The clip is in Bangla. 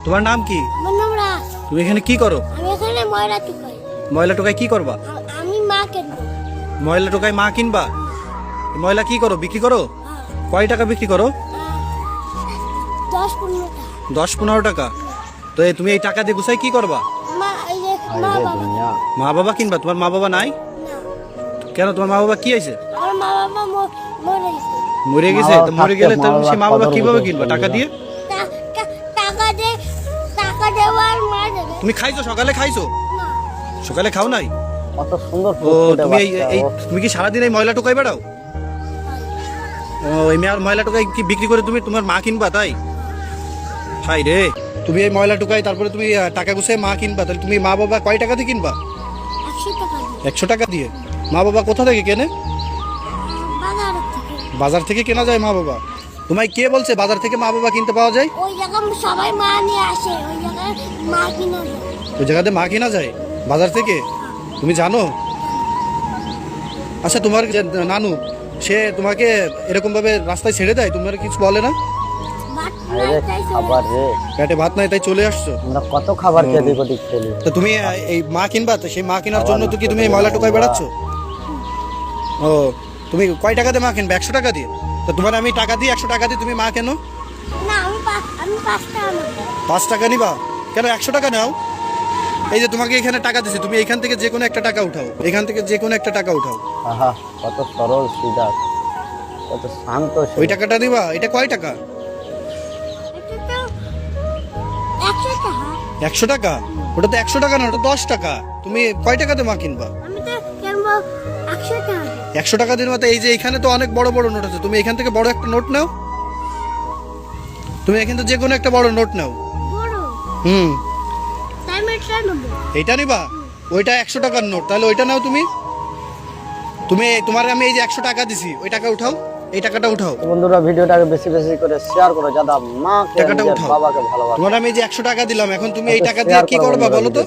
তোমার নাম কি? তুমি এখানে কি করো? আমি এখানে ময়লা টুকাই। ময়লা টোকায় কি করবা? আমি মা কিনবো। ময়লা টোকায় মা কিনবা? ময়লা কি করো? বিক্রি করো? হ্যাঁ। কয় টাকা বিক্রি করো? দশ পনেরো টাকা। তো এই তুমি এই টাকা দিয়ে গুছাই কি করবা? মা এই যে মা বাবা। কিনবা? তোমার মা বাবা নাই? কেন? তোমার মা বাবা কি হয়েছে? আমার মা বাবা ম- মরে গেছে। মরে গেছে? তো মরে গেলে সে মা বাবা কীভাবে কিনবা? টাকা দিয়ে? তুমি খাইছো? সকালে খাইছো? সকালে খাও নাই? কত সুন্দর ও তুমি এই এই তুমি কি সারাদিন এই ময়লা টোকাই বেড়াও ও এই মেয়ার ময়লা টোকাই কি বিক্রি করে তুমি? তোমার মা কিনবা তাই? হাই রে। তুমি এই ময়লা টোকাই তারপরে তুমি টাকা গুছাই মা কিনবা। তাহলে তুমি মা বাবা কয় টাকা দিয়ে কিনবা? একশো টাকা দিয়ে। একশো টাকা দিয়ে? মা বাবা কোথা থেকে কেনে? বাজার থেকে কেনা যায় মা বাবা? তোমায় কে বলছে? বাজার থেকে মা বাবা কিনতে পাওয়া যায়? ওই জায়গায় সবাই মা নিয়ে আসে ওই জায়গায় মা কিনে ওই জায়গাতে মা কিনা যায়? বাজার থেকে? তুমি জানো? আচ্ছা তোমার যে নানু সে তোমাকে এরকম ভাবে রাস্তায় ছেড়ে দেয়? তোমার কিছু বলে না? খাবার রে। পেটে ভাত নাই তাই চলে আসছো? আমরা কত খাবার খেয়ে চলি তো তুমি এই মা কিনবা? তো সেই মা কেনার জন্য তো কি তুমি এই ময়লা টোকায় বেড়াচ্ছ? ও তুমি কয় টাকা দিয়ে মা কিনবে? একশো টাকা দিয়ে? তো তোমার আমি টাকা দিই একশো টাকা দিয়ে তুমি মা কেন? পাঁচ টাকা নিবা। কেন একশো টাকা নাও? এই যে তোমাকে এখানে টাকা দিছি তুমি এখান থেকে যে কোনো একটা টাকা উঠাও এখান থেকে যে কোনো একটা টাকা উঠাও। আহা কত সরল সিধা কত শান্ত ওই টাকাটা নিবা? এটা কয় টাকা। একশো টাকা? ওটা তো একশো টাকা না ওটা দশ টাকা। তুমি কয় টাকাতে মা কিনবা? আমি তো কিনবো একশো টাকা। দিন মতো এই যে এখানে তো অনেক বড় বড় নোট আছে। তুমি এখান থেকে বড় একটা নোট নাও। তুমি এখান থেকে যে কোনো একটা বড় নোট নাও। বড়? হুম। আমি এটা নেব। এইটা নিবা? ওইটা একশো টাকার নোট। তাহলে ওইটা নাও তুমি। তুমি তোমার আমি এই যে একশো টাকা দিছি ওই টাকা উঠাও। এই টাকাটা উঠাও। বন্ধুরা ভিডিওটাকে বেশি বেশি করে শেয়ার করো যাতে মাকে টাকাটা উঠাও। বাবাকে ভালোবাসো। তোমার আমি এই যে একশো টাকা দিলাম এখন তুমি এই টাকা দিয়ে কি করো করবা বলো তো।